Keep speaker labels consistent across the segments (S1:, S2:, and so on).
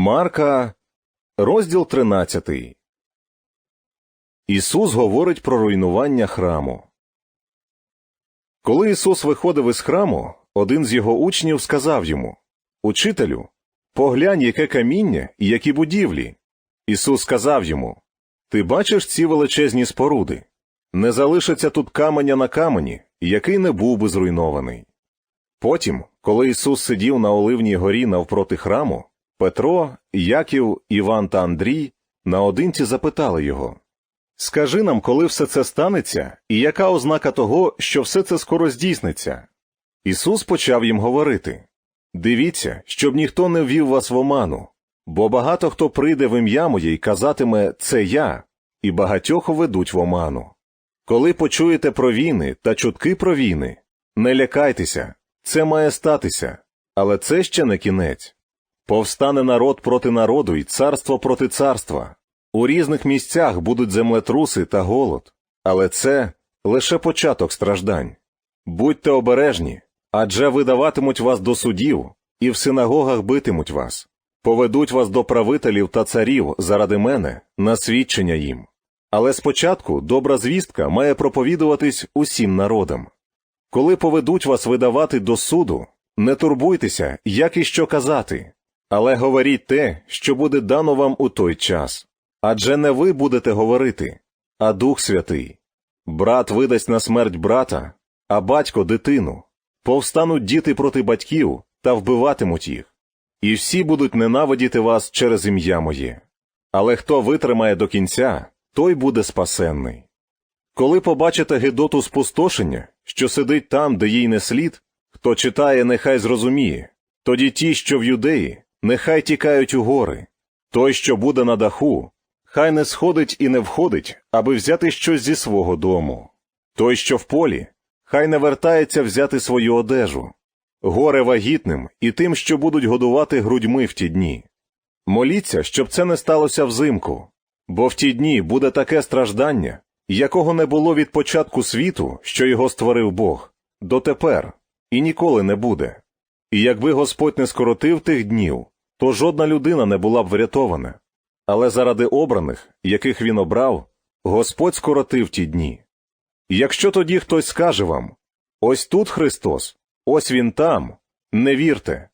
S1: Марка, розділ 13. Ісус говорить про руйнування храму. Коли Ісус виходив із храму, один з його учнів сказав йому Учителю, поглянь, яке каміння і які будівлі. Ісус сказав йому Ти бачиш ці величезні споруди? Не залишиться тут каменя на камені, який не був би зруйнований. Потім, коли Ісус сидів на Оливній горі навпроти храму, Петро, Яків, Іван та Андрій наодинці запитали його Скажи нам, коли все це станеться, і яка ознака того, що все це скоро здійсниться? Ісус почав їм говорити Дивіться, щоб ніхто не ввів вас в оману, бо багато хто прийде в ім'я моє й казатиме Це я, і багатьох ведуть в оману. Коли почуєте про війни та чутки про війни, не лякайтеся, це має статися, але це ще не кінець. Повстане народ проти народу і царство проти царства. У різних місцях будуть землетруси та голод, але це лише початок страждань. Будьте обережні, адже видаватимуть вас до судів, і в синагогах битимуть вас, поведуть вас до правителів та царів заради мене на свідчення їм. Але спочатку добра звістка має проповідуватись усім народам. Коли поведуть вас видавати до суду, не турбуйтеся, як і що казати, але говоріть те, що буде дано вам у той час. Адже не ви будете говорити, а Дух Святий. Брат видасть на смерть брата, а батько дитину. Повстануть діти проти батьків та вбиватимуть їх. І всі будуть ненавидіти вас через ім'я моє. Але хто витримає до кінця, той буде спасенний. Коли побачите гидоту спустошення, що сидить там, де їй не слід, хто читає, нехай зрозуміє, тоді ті, що в юдеї, нехай тікають у гори, той, що буде на даху, хай не сходить і не входить, аби взяти щось зі свого дому. Той, що в полі, хай не вертається взяти свою одежу, горе вагітним і тим, що будуть годувати грудьми в ті дні. Моліться, щоб це не сталося взимку, бо в ті дні буде таке страждання, якого не було від початку світу, що його створив Бог, дотепер, і ніколи не буде. І якби Господь не скоротив тих днів, то жодна людина не була б врятована. Але заради обраних, яких він обрав, Господь скоротив ті дні. Якщо тоді хтось скаже вам ось тут Христос, ось він там, не вірте,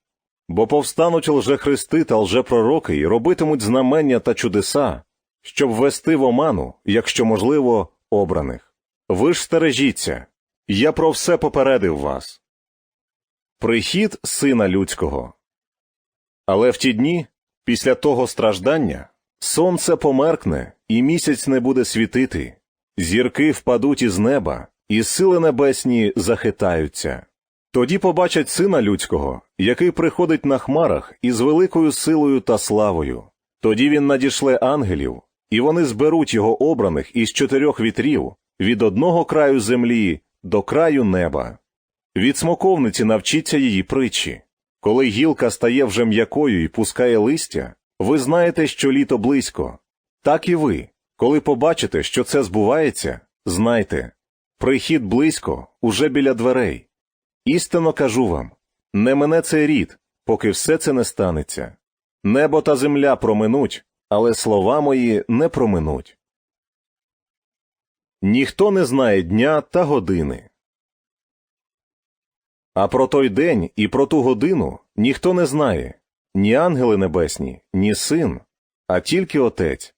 S1: бо повстануть лжехристи та лжепророки і робитимуть знамення та чудеса, щоб ввести в оману, якщо можливо, обраних. Ви ж стережіться, я про все попередив вас. Прихід сина людського. Але в ті дні, після того страждання, сонце померкне, і місяць не буде світити, зірки впадуть із неба, і сили небесні захитаються. Тоді побачать сина людського, який приходить на хмарах із великою силою та славою. Тоді він надішле ангелів, і вони зберуть його обраних із чотирьох вітрів від одного краю землі до краю неба. Від смоковниці навчіться її притчі. Коли гілка стає вже м'якою і пускає листя, ви знаєте, що літо близько. Так і ви, коли побачите, що це збувається, знайте прихід близько, уже біля дверей. Істинно кажу вам не мене цей рід, поки все це не станеться. Небо та земля проминуть, але слова мої не проминуть. Ніхто не знає дня та години. А про той день і про ту годину ніхто не знає ні ангели небесні, ні син, а тільки отець.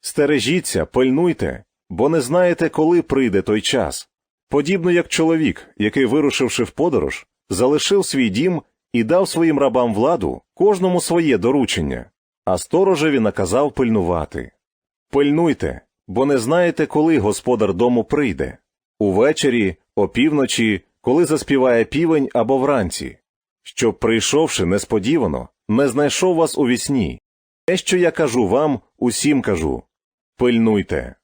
S1: Стережіться, пильнуйте, бо не знаєте, коли прийде той час. Подібно як чоловік, який, вирушивши в подорож, залишив свій дім і дав своїм рабам владу кожному своє доручення, а сторожеві наказав пильнувати. Пильнуйте, бо не знаєте, коли господар дому прийде увечері, опівночі, коли заспіває півень або вранці, щоб, прийшовши несподівано, не знайшов вас у вісні. Те, що я кажу вам, усім кажу пильнуйте.